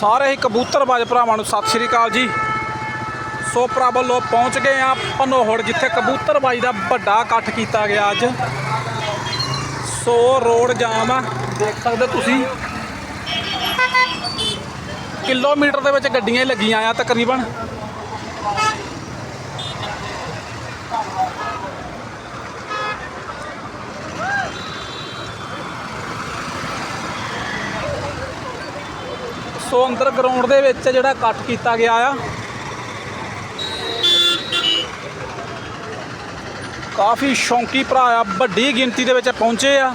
ਸਾਰੇ ਹੀ ਕਬੂਤਰਬਾਜ਼ ਭਰਾਵਾਂ ਨੂੰ ਸਤਿ ਸ਼੍ਰੀ ਅਕਾਲ ਜੀ। ਸੋ ਭਰਾ ਵੱਲੋਂ ਪਹੁੰਚ ਗਏ ਆ ਪਨੋਹੜ ਜਿੱਥੇ ਕਬੂਤਰਬਾਜ਼ ਦਾ ਵੱਡਾ ਇਕੱਠ ਕੀਤਾ ਗਿਆ ਅੱਜ। ਸੋ ਰੋਡ ਜਾਮ ਆ, ਦੇਖ ਸਕਦੇ ਤੁਸੀਂ। ਕਿਲੋਮੀਟਰ ਦੇ ਵਿੱਚ ਗੱਡੀਆਂ ਲੱਗੀਆਂ ਆ ਤਕਰੀਬਨ। ਸੋ ਅੰਦਰ ਗਰਾਊਂਡ ਦੇ ਵਿੱਚ ਜਿਹੜਾ ਇਕੱਠ ਕੀਤਾ ਗਿਆ ਆ। ਕਾਫੀ ਸ਼ੌਂਕੀ ਭਰਾ ਆ, ਵੱਡੀ ਗਿਣਤੀ ਦੇ ਵਿੱਚ ਪਹੁੰਚੇ ਆ।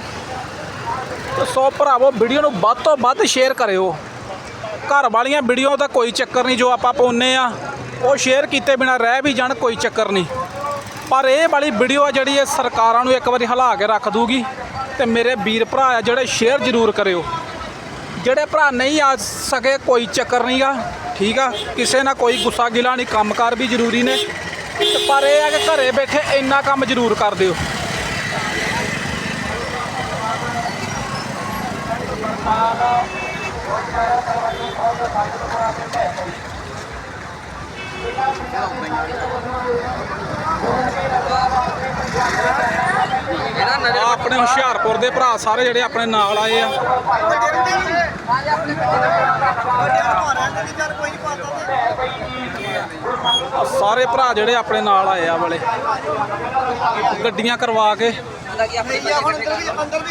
ਤੇ ਸੋ ਭਰਾਵੋ ਵੀਡੀਓ ਨੂੰ ਵੱਧ ਤੋਂ ਵੱਧ ਸ਼ੇਅਰ ਕਰਿਓ। ਘਰ ਵਾਲੀਆਂ ਵੀਡੀਓ ਦਾ ਕੋਈ ਚੱਕਰ ਨਹੀਂ ਜੋ ਆਪਾਂ ਪਾਉਨੇ ਆ। ਉਹ ਸ਼ੇਅਰ ਕੀਤੇ ਬਿਨਾ ਰਹਿ ਵੀ ਜਾਣ, ਕੋਈ ਚੱਕਰ ਨਹੀਂ। ਪਰ ਇਹ ਵਾਲੀ ਵੀਡੀਓ ਆ ਜਿਹੜੀ ਇਹ ਸਰਕਾਰਾਂ ਨੂੰ ਇੱਕ ਵਾਰੀ ਹਿਲਾ ਕੇ ਰੱਖ ਦੂਗੀ। ਤੇ ਮੇਰੇ ਵੀਰ ਭਰਾ ਆ, ਜਿਹੜੇ ਸ਼ੇਅਰ ਜ਼ਰੂਰ ਕਰਿਓ। ਜਿਹੜੇ ਭਰਾ ਨਹੀਂ ਆ ਸਕੇ ਕੋਈ ਚੱਕਰ ਨਹੀਂਗਾ, ਠੀਕ ਆ? ਕਿਸੇ ਨਾਲ ਕੋਈ ਗੁੱਸਾ ਗਿਲਾ ਨਹੀਂ, ਕੰਮਕਾਰ ਵੀ ਜ਼ਰੂਰੀ ਨੇ। ਪਰ ਇਹ ਆ ਕਿ ਘਰੇ ਬੈਠੇ ਇੰਨਾ ਕੰਮ ਜ਼ਰੂਰ ਕਰ ਦਿਓ। ਆਪਣੇ ਹੁਸ਼ਿਆਰਪੁਰ ਦੇ ਭਰਾ ਸਾਰੇ ਜਿਹੜੇ ਆਪਣੇ ਨਾਲ ਆਏ ਆ। ਸਾਰੇ ਭਰਾ ਜਿਹੜੇ ਆਪਣੇ ਨਾਲ ਆਏ ਆ ਵਾਲੇ। ਗੱਡੀਆਂ ਕਰਵਾ ਕੇ। ਹੁਣ ਅੰਦਰ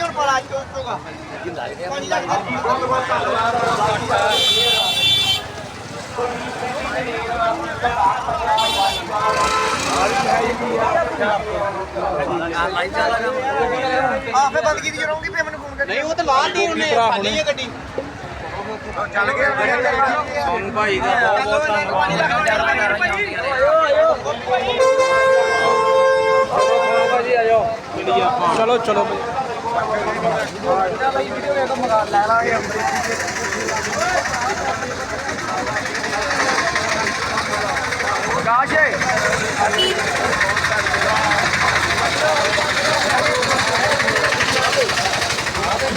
ਆਪੇ ਬੰਦ ਕੀਤੀ ਰਹੂੰਗੀ ਫੇ ਮੈਨੂੰ ਫੋਨ ਕਰ ਨਹੀਂ ਉਹ ਤਾਂ ਲਾ ਦੀ ਉਹਨੇ ਭਰਾ ਖਾਲੀ ਹੈ ਗੱਡੀ। ਚੱਲ ਗਿਆ ਸੁਣ ਭਾਈ ਦਾ ਬਹੁਤ ਬਹੁਤ ਧੰਨਵਾਦ ਚਲੋ ਚਲੋ ਭਾਈ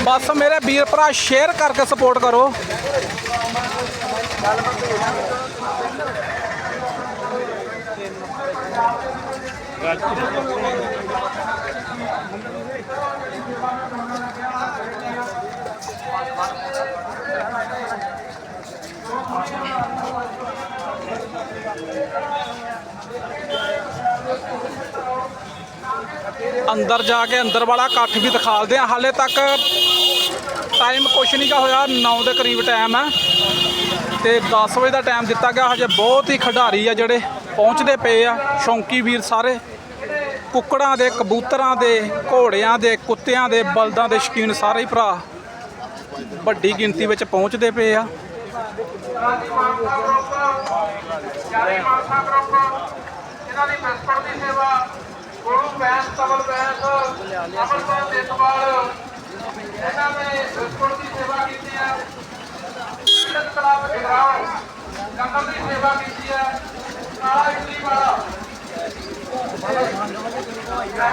ਬਸ ਮੇਰੇ ਵੀਰ ਭਰਾ ਸ਼ੇਅਰ ਕਰਕੇ ਸਪੋਰਟ ਕਰੋ ਅੰਦਰ ਜਾ ਕੇ ਅੰਦਰ ਵਾਲਾ ਇਕੱਠ ਵੀ ਦਿਖਾਲਦੇ ਆ ਹਾਲੇ ਤੱਕ ਟਾਈਮ ਕੁਛ ਨਹੀਂ ਗਾ ਹੋਇਆ 9 ਦੇ ਕਰੀਬ ਟਾਈਮ ਹੈ। ਤੇ 10 ਵਜੇ ਦਾ ਟਾਈਮ ਦਿੱਤਾ ਗਿਆ। ਹਜੇ ਬਹੁਤ ਹੀ ਖਿਡਾਰੀ ਆ ਜਿਹੜੇ ਪਹੁੰਚਦੇ ਪਏ ਆ। ਸ਼ੌਂਕੀ ਵੀਰ ਸਾਰੇ। ਕੁੱਕੜਾਂ ਦੇ, ਕਬੂਤਰਾਂ ਦੇ, ਘੋੜਿਆਂ ਦੇ, ਕੁੱਤਿਆਂ ਦੇ, ਬਲਦਾਂ ਦੇ ਸ਼ੌਕੀਨ ਸਾਰੇ ਹੀ ਭਰਾ ਵੱਡੀ ਗਿਣਤੀ ਵਿੱਚ ਪਹੁੰਚਦੇ ਪਏ ਆ। ਜਾਰੀ ਮਾਨਸਾ ਗਰੁੱਪ ਇਹਨਾਂ ਦੀ ਪ੍ਰਿੰਸੀਪਲ ਦੀ ਸੇਵਾ ਗੁਰੂ ਬੈਂਸ ਤਬਲ ਬੈਂਸ ਅਮਰਪਾਲ ਦੇਤਵਾਲ ਇਹਨਾਂ ਨੇ ਪ੍ਰਿੰਸੀਪਲ ਦੀ ਸੇਵਾ ਕੀਤੀ ਹੈ ਸਿੱਧ ਕਲਾਬ ਜਗਰਾਉਂ ਜੰਗਲ ਦੀ ਸੇਵਾ ਕੀਤੀ ਹੈ ਕਾਲਾ ਇਟਲੀ ਵਾਲਾ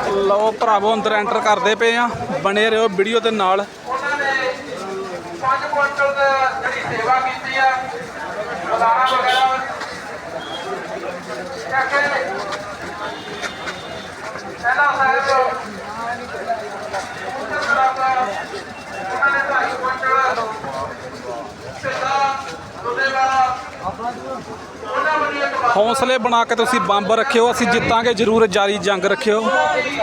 ਲਓ ਭਰਾਵੋ, ਅੰਦਰ ਐਂਟਰ ਕਰਦੇ ਪਏ ਆ। ਬਣੇ ਰਹੋ ਵੀਡੀਓ ਦੇ ਨਾਲ। ਉਹਨਾਂ ਨੇ ਪੰਜ ਕੁਇੰਟਲ ਦੀ ਸੇਵਾ ਕੀਤੀ ਹੈ ਬਦਾਨਾ ਵਗੈਰਾ। ਚੱਕੇ ਸੈਨਾ ਸਾਹਿਬ ਉੱਤਰ ਕਰਾਤਾ ਉਹਨਾਂ ਨੇ ਢਾਈ ਕੁਇੰਟਲ ਸਿੱਧਾ ਲੁਧੇਵਾਲਾ ਉਹਨਾਂ ਵੱਲੋਂ ਇੱਕ ਬਾਬਾ ਹੌਸਲੇ ਬਣਾ ਕੇ ਤੁਸੀਂ ਬੰਬ ਰੱਖਿਓ ਅਸੀਂ ਜਿੱਤਾਂਗੇ ਜ਼ਰੂਰ ਜਾਰੀ ਜੰਗ ਰੱਖਿਓ। ਦੀ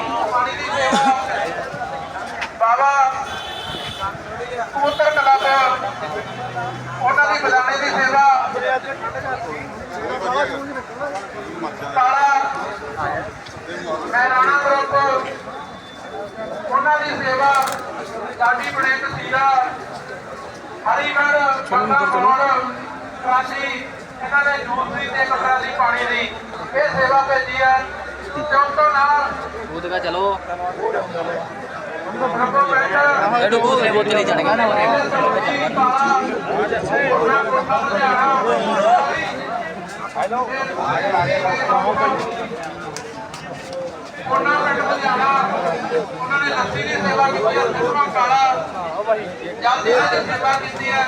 ਬਾਬਾ ਕਬੂਤਰ ਕਲੱਬ ਉਹਨਾਂ ਦੀ ਖਜ਼ਾਨੇ ਦੀ ਸੇਵਾ। ਮੈਂ ਰਾਣਾ ਗਰੁੱਪ। ਉਹਨਾਂ ਦੀ ਸੇਵਾ। ਸਾਡੀ ਬਣੇ ਤਸੀਲਾ ਹਰੀਗੜ ਬੰਦਾ ਮੋੜ ਕਾਸ਼ੀ ਇਹਨਾਂ ਨੇ ਜੂਸ ਦੀ ਤੇ ਕਪੜਾ ਦੀ ਪਾਣੀ ਦੀ ਇਹ ਸੇਵਾ ਭੇਜੀ ਹੈ। ਚੌਂਕੋ ਨਾਲ। ਉਹਦੇ ਕਾ ਚਲੋ। ಎರಡು ਉਹਨਾਂ ਨੇ ਲੱਸੀ ਦੀ ਸੇਵਾ ਕੀਤੀ ਹੈ ਸੁਰਮਾ ਕਾਲਾ ਜਲ ਦੀ ਸੇਵਾ ਕੀਤੀ ਹੈ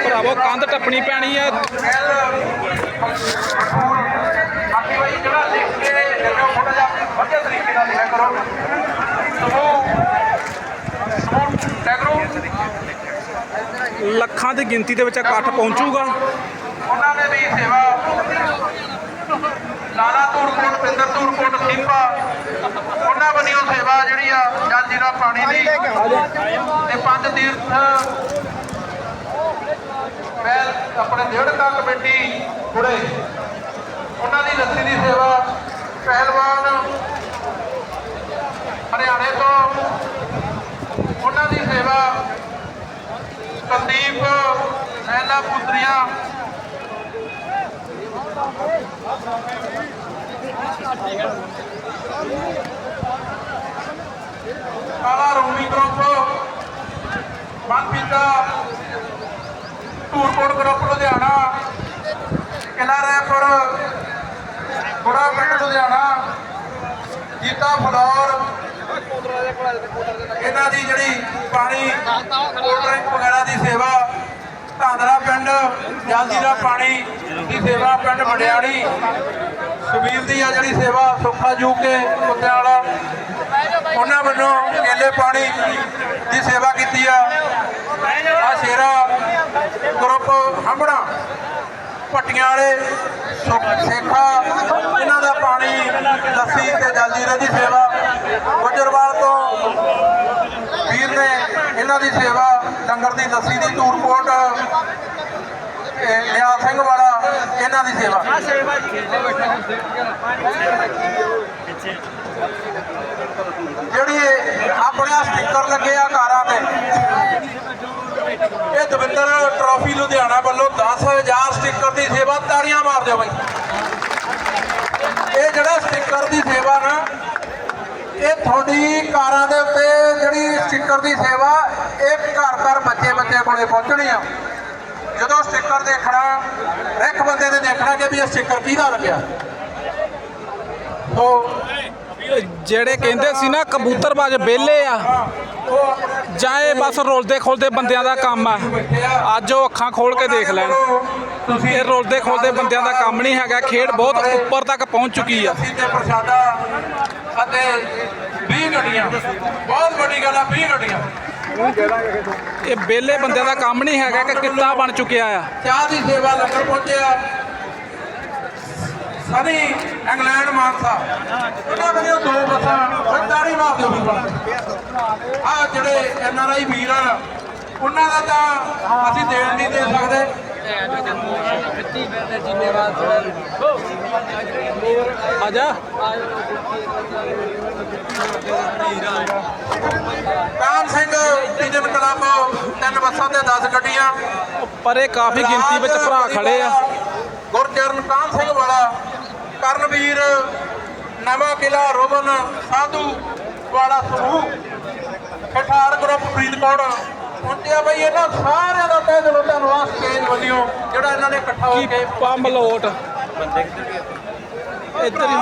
ਭਰਾਵੋ, ਕੰਧ ਟੱਪਣੀ ਪੈਣੀ ਹੈ ਤਰੀਕੇ ਸਮੂਹ ਸਮੂਹ ਟੈਗਰੋ ਲੱਖਾਂ ਦੀ ਗਿਣਤੀ ਦੇ ਵਿੱਚ ਇਕੱਠ ਪਹੁੰਚੂਗਾ। ਉਹਨਾਂ ਨੇ ਵੀ ਸੇਵਾ ਲਾਲਾ ਧੂੜਕੋਟ, ਪਿੰਦਰ ਧੂੜਕੋਟ ਸਿੰਘਾ ਉਹਨਾਂ ਵੱਲੋਂ ਸੇਵਾ ਜਿਹੜੀ ਆ, ਜਲ ਜੀਰਾ ਪਾਣੀ ਦੀ ਤੇ ਪੰਜ ਤੀਰਥ ਮੈਂ ਆਪਣੇ ਦੇਵੜਕਾ ਕਮੇਟੀ ਕੁੜੇ ਉਹਨਾਂ ਦੀ ਲੱਸੀ ਦੀ ਸੇਵਾ, ਪਹਿਲਵਾਨ ਹਰਿਆਣੇ ਤੋਂ ਉਹਨਾਂ ਦੀ ਸੇਵਾ ਕੁਲਦੀਪ ਨੈਨਾ ਪੁੱਤਰੀਆਂ ਕਾਲਾ ਰੂਮੀ ਗਰੁੱਪ ਮਨਪੀਤਾ ਧੂਰਕੋਟ ਗਰੁੱਪ ਲੁਧਿਆਣਾ ਕਿਲਾ ਰੈਪਰ ਬੜਾ ਪਿੰਡ ਲੁਧਿਆਣਾ, ਜੀਤਾ ਫਲੌਰ ਇਹਨਾਂ ਦੀ ਜਿਹੜੀ ਪਾਣੀ, ਕੋਲਡ ਡਰਿੰਕ ਵਗੈਰਾ ਦੀ ਸੇਵਾ, ਧਾਂਦਰਾ ਪਿੰਡ ਜਲਜੀਰਾ ਪਾਣੀ ਦੀ ਸੇਵਾ ਪਿੰਡ ਵਡਿਆੜੀ ਸੁਬੀਰ ਦੀ ਆ ਜਿਹੜੀ ਸੇਵਾ, ਸੁੱਖਾ ਜੂ ਕੇ ਕੁੱਤਿਆਂ ਵਾਲਾ ਉਹਨਾਂ ਵੱਲੋਂ ਕੇਲੇ ਪਾਣੀ ਦੀ ਸੇਵਾ ਕੀਤੀ ਆ। ਆ ਸ਼ੇਰਾ ਗਰੁੱਪ ਹੰਬੜਾ ਭੱਟੀਆਂ ਵਾਲੇ ਸੇਖਾ ਲੱਸੀ ਤੇ ਜਲਜੀਰੇ ਦੀ ਸੇਵਾ। ਗੁਜਰਵਾਲ ਤੋਂ ਵੀਰ ਨੇ ਇਹਨਾਂ ਦੀ ਸੇਵਾ, ਲੰਗਰ ਦੀ ਲੱਸੀ ਦੀ ਧੂਰਕੋਟ ਇਹ ਸਿੰਘ ਵਾਲਾ, ਇਹਨਾਂ ਦੀ ਸੇਵਾ। ਜਿਹੜੀ ਆਪਣੇ ਆਪਣਾ ਸਟicker ਲੱਗੇ ਆ ਕਾਰਾਂ ਤੇ, ਇਹ ਦਵਿੰਦਰ ਟਰਾਫੀ ਲੁਧਿਆਣਾ ਵੱਲੋਂ 10000 ਸਟicker ਦੀ ਸੇਵਾ ਤਾੜੀਆਂ ਮਾਰ ਦਿਓ ਬਾਈ। ਇਹ ਜਿਹੜਾ ਸਟicker ਦੀ ਸੇਵਾ ਨਾ ਇਹ ਤੁਹਾਡੀ ਕਾਰਾਂ ਦੇ ਉੱਤੇ ਜਿਹੜੀ ਸਟicker ਦੀ ਸੇਵਾ ਇਹ ਘਰ ਘਰ ਬੱਚੇ ਬੱਚੇ ਕੋਲੇ ਪਹੁੰਚਣੀ ਆ। ਜਦੋਂ ਸਟicker ਦੇਖਣਾ ਇੱਕ ਬੰਦੇ ਨੇ ਦੇਖਣਾ ਕਿ ਵੀ ਇਹ ਸਟicker ਕਿਹਦਾ ਲੱਗਿਆ। ਸੋ ਜਿਹੜੇ ਕਹਿੰਦੇ ਸੀ ਨਾ ਕਬੂਤਰਬਾਜ਼ ਵਿਹਲੇ ਆ। ਉਹ ਜਾਂ ਇਹ ਬਸ ਰੋਲਦੇ ਖੋਲਦੇ ਬੰਦਿਆਂ ਦਾ ਕੰਮ ਆ। ਅੱਜ ਉਹ ਅੱਖਾਂ ਖੋਲ ਕੇ ਦੇਖ ਲੈਣ। ਤੁਸੀਂ ਇਹ ਰੋਲਦੇ ਖੋਲਦੇ ਬੰਦਿਆਂ ਦਾ ਕੰਮ ਨਹੀਂ ਹੈਗਾ। ਖੇਡ ਬਹੁਤ ਉੱਪਰ ਤੱਕ ਪਹੁੰਚ ਚੁੱਕੀ ਆ। ਅਸੀਂ ਤੇ ਪ੍ਰਸ਼ਾਦਾ ਅਤੇ 20 ਗੱਡੀਆਂ। ਬਹੁਤ ਵੱਡੀ ਗੱਲ ਆ 20 ਗੱਡੀਆਂ। ਇਹ ਵਿਹਲੇ ਬੰਦਿਆਂ ਦਾ ਕੰਮ ਨਹੀਂ ਹੈਗਾ ਕਿ ਕਿੱਤਾ ਬਣ ਚੁੱਕਿਆ ਆ। ਚਾਹ ਦੀ ਸੇਵਾ ਲੰਗਰ ਪਹੁੰਚਿਆ। ਸਨੀ ਇੰਗਲੈਂਡ ਮਾਨਸਾ। ਉਹਨਾਂ ਦੇ ਦੋ ਬੱਸਾਂ ਤਾੜੀ ਮਾਰ ਦਿਓ ਵੀ ਆ ਜਿਹੜੇ ਐਨ ਆਰ ਆਈ ਵੀਰ ਆ ਉਹਨਾਂ ਦਾ ਤਾਂ ਅਸੀਂ ਦੇਣ ਨਹੀਂ ਦੇ ਸਕਦੇ। ਕਾਨ ਸਿੰਘ ਟੀਜਨ ਕਲੱਬ ਤਿੰਨ ਬੱਸਾਂ ਤੇ 10 ਗੱਡੀਆਂ। ਪਰੇ ਕਾਫੀ ਗਿਣਤੀ ਵਿੱਚ ਭਰਾ ਖੜੇ ਆ। ਗੁਰਚਰਨ ਕਾਨ ਸਿੰਘ ਵਾਲਾ ਕਰਨਵੀਰ ਨਵਾਂ ਕਿਲਾ ਰੋਬਨ ਸਾਧੂ ਵਾਲਾ ਸਮੂਹ ਖਠਾਰ ਗਰੁੱਪ ਫਰੀਦਕੋਟ। ਪਹੁੰਚਿਆ ਬਈ ਇਹਨਾਂ ਸਾਰਿਆਂ ਦਾ ਤਹਿ ਦਿਲੋਂ ਧੰਨਵਾਦ ਸਟੇਜ ਵੱਲੋਂ ਜਿਹੜਾ ਇਹਨਾਂ ਨੇ ਇਕੱਠਾ ਹੋ ਕੀ ਪੰਮ ਲੋਟ। ਇੱਧਰ ਹੀ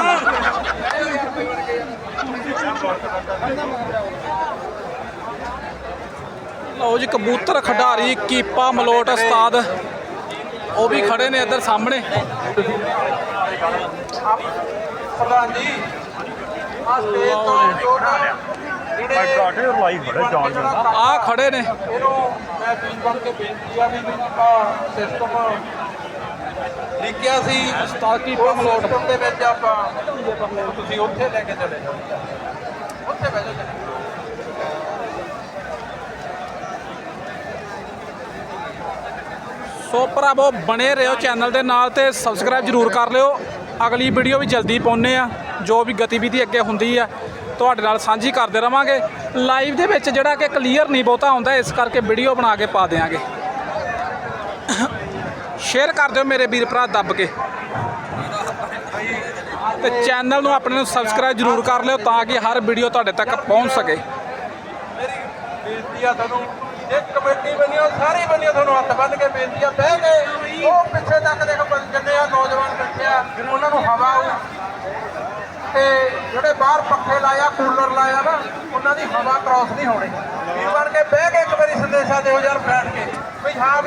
ਲਓ ਜੀ ਕਬੂਤਰ ਖਿਡਾਰੀ ਕੀਪਾ ਮਲੋਟ ਉਸਤਾਦ। ਉਹ ਵੀ ਖੜੇ ਨੇ ਇੱਧਰ ਸਾਹਮਣੇ। ਪ੍ਰਧਾਨ ਜੀ ਆ ਸਟੇਜ ਤੋਂ ਜੋੜਾ ਜਿਹੜੇ ਕਾਟੇ ਲਾਈ ਬੜੇ ਜਾਣ ਜਾਂਦਾ ਆ ਖੜੇ ਨੇ। ਇਹਨੂੰ ਮੈਂ ਵੀਰ ਬਣ ਕੇ ਬੇਨਤੀ ਆ ਵੀ ਆ ਸਿਸਟਮ ਲਿਖਿਆ ਸੀ ਉਸਤਾਦ ਕੀਪਾ ਮਲੋਟ ਸਿਸਟਮ ਦੇ ਵਿੱਚ ਆਪਾਂ ਤੁਸੀਂ ਉੱਥੇ ਲੈ ਕੇ ਚਲੇ ਜਾਓ। ਉੱਥੇ ਬਹਿ ਜਾਓ। ਸੋ ਭਰਾਵੋ, ਬਣੇ ਰਹੋ ਚੈਨਲ ਦੇ ਨਾਲ ਤੇ ਸਬਸਕ੍ਰਾਈਬ ਜਰੂਰ ਕਰ ਲਿਓ। ਅਗਲੀ ਵੀਡੀਓ ਵੀ ਜਲਦੀ ਪਾਉਨੇ ਆ ਜੋ ਵੀ ਗਤੀਵਿਧੀ ਅੱਗੇ ਹੁੰਦੀ ਆ ਤੁਹਾਡੇ ਨਾਲ ਸਾਂਝੀ ਕਰਦੇ ਰਵਾਂਗੇ। ਲਾਈਵ ਦੇ ਵਿੱਚ ਜਿਹੜਾ ਕਿ ਕਲੀਅਰ ਨਹੀਂ ਬਹੁਤਾ ਹੁੰਦਾ, ਇਸ ਕਰਕੇ ਵੀਡੀਓ ਬਣਾ ਕੇ ਪਾ ਦਿਆਂਗੇ। ਸ਼ੇਅਰ ਕਰ ਦਿਓ ਮੇਰੇ ਵੀਰ ਭਰਾ ਦੱਬ ਕੇ। ਤੇ ਚੈਨਲ ਨੂੰ ਆਪਣੇ ਨੂੰ ਸਬਸਕ੍ਰਾਈਬ ਜਰੂਰ ਕਰ ਲਿਓ ਤਾਂ ਕਿ ਹਰ ਵੀਡੀਓ ਤੁਹਾਡੇ ਤੱਕ ਪਹੁੰਚ ਸਕੇ। ਬੇਨਤੀ ਆ ਤੁਹਾਨੂੰ ਇੱਕ ਕਮੇਟੀ ਬਣਿਓ ਸਾਰੀ ਬਣਿਓ ਤੁਹਾਨੂੰ ਹੱਥ ਬੰਨ ਕੇ ਬੇਨਤੀ ਆ, ਬਹਿ ਕੇ ਉਹ ਪਿੱਛੇ ਤੱਕ ਦੇਖ, ਬੰ- ਜਿੰਨੇ ਆ ਨੌਜਵਾਨ ਬੈਠੇ ਆ, ਉਹਨਾਂ ਨੂੰ ਹਵਾ ਆਊ। ਤੇ ਜਿਹੜੇ ਬਾਹਰ ਪੱਖੇ ਲਾਇਆ ਕੂਲਰ ਲਾਇਆ ਨਾ, ਉਹਨਾਂ ਦੀ ਹਵਾ ਕ੍ਰਾਸ ਨਹੀਂ ਹੋਣੀ। ਵੀਰ ਬਣ ਕੇ ਬਹਿ ਕੇ ਇੱਕ ਵਾਰੀ ਸੰਦੇਸ਼ਾ ਦਿਓ ਯਾਰ ਬੈਠ ਕੇ। ਵੀ ਹਾਂ